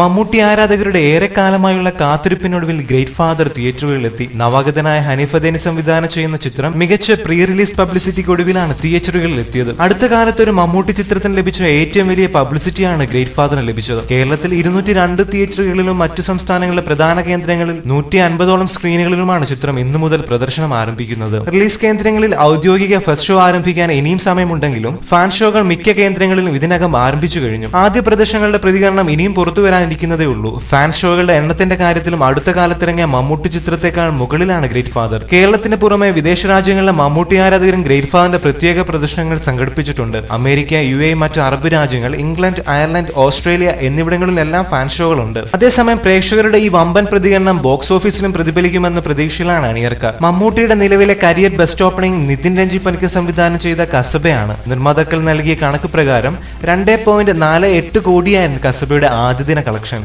മമ്മൂട്ടി ആരാധകരുടെ ഏറെക്കാലമായുള്ള കാത്തിരിപ്പിനൊടുവിൽ great father തിയേറ്ററുകളിലെത്തി. നവാഗതനായ ഹനീഫദേനി സംവിധാനം ചെയ്യുന്ന ചിത്രം മികച്ച പ്രീ റിലീസ് പബ്ലിസിറ്റിക്കൊടുവിലാണ് തിയേറ്ററുകളിൽ എത്തിയത് അടുത്ത കാലത്ത് ഒരു മമ്മൂട്ടി ചിത്രത്തിന് ലഭിച്ച ഏറ്റവും വലിയ പബ്ലിസിറ്റിയാണ് ഗ്രേറ്റ് ഫാദറിന് ലഭിച്ചത്. കേരളത്തിൽ ഇരുന്നൂറ്റി രണ്ട് തിയേറ്ററുകളിലും മറ്റു സംസ്ഥാനങ്ങളിലെ പ്രധാന കേന്ദ്രങ്ങളിൽ നൂറ്റി അൻപതോളം സ്ക്രീനുകളിലുമാണ് ചിത്രം ഇന്നു മുതൽ പ്രദർശനം ആരംഭിക്കുന്നത്. റിലീസ് കേന്ദ്രങ്ങളിൽ ഔദ്യോഗിക ഫസ്റ്റ് ഷോ ആരംഭിക്കാൻ ഇനിയും സമയമുണ്ടെങ്കിലും ഫാൻ ഷോകൾ മിക്ക കേന്ദ്രങ്ങളിലും ഇതിനകം ആരംഭിച്ചു കഴിഞ്ഞു. ആദ്യ പ്രദർശനങ്ങളുടെ പ്രതികരണം ഇനിയും പുറത്തു വരാനിരിക്കുന്നതേ ഉള്ളൂ. ഫാൻ ഷോകളുടെ എണ്ണത്തിന്റെ കാര്യത്തിലും അടുത്ത കാലത്തിറങ്ങിയ മമ്മൂട്ടി ചിത്രത്തെക്കാൾ മുകളിലാണ് ഗ്രേറ്റ് ഫാദർ കേരളത്തിന് പുറമെ വിദേശ രാജ്യങ്ങളിലെ മമ്മൂട്ടി ആരാധകരും ഗ്രേറ്റ് ഫാദറിന്റെ പ്രത്യേക പ്രദർശനങ്ങൾ സംഘടിപ്പിച്ചിട്ടുണ്ട്. അമേരിക്ക യു എ മറ്റ് അറബ് രാജ്യങ്ങൾ ഇംഗ്ലണ്ട് അയർലൻഡ് ഓസ്ട്രേലിയ എന്നിവിടങ്ങളിലെല്ലാം ഫാൻ ഷോകളുണ്ട് അതേസമയം പ്രേക്ഷകരുടെ ഈ വമ്പൻ പ്രതികരണം ബോക്സ് ഓഫീസിലും പ്രതിഫലിക്കുമെന്ന പ്രതീക്ഷയിലാണ് അണിയർക്ക് മമ്മൂട്ടിയുടെ നിലവിലെ career best opening Nithin Renji Panicker സംവിധാനം ചെയ്ത കസബയാണ്. നിർമ്മാതാക്കൾ നൽകിയ കണക്ക് പ്രകാരം രണ്ടേ പോയിന്റ് നാല് എട്ട് കോടിയായിരുന്നു കസബയുടെ ആദ്യ ദിന കളക്ഷൻ.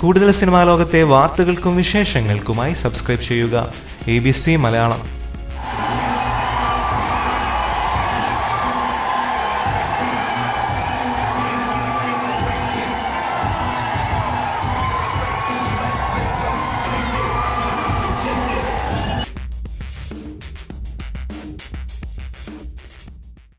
കൂടുതൽ സിനിമാ ലോകത്തെ വാർത്തകൾക്കും വിശേഷങ്ങൾക്കുമായി സബ്സ്ക്രൈബ് ചെയ്യുക. A B C Malayalam.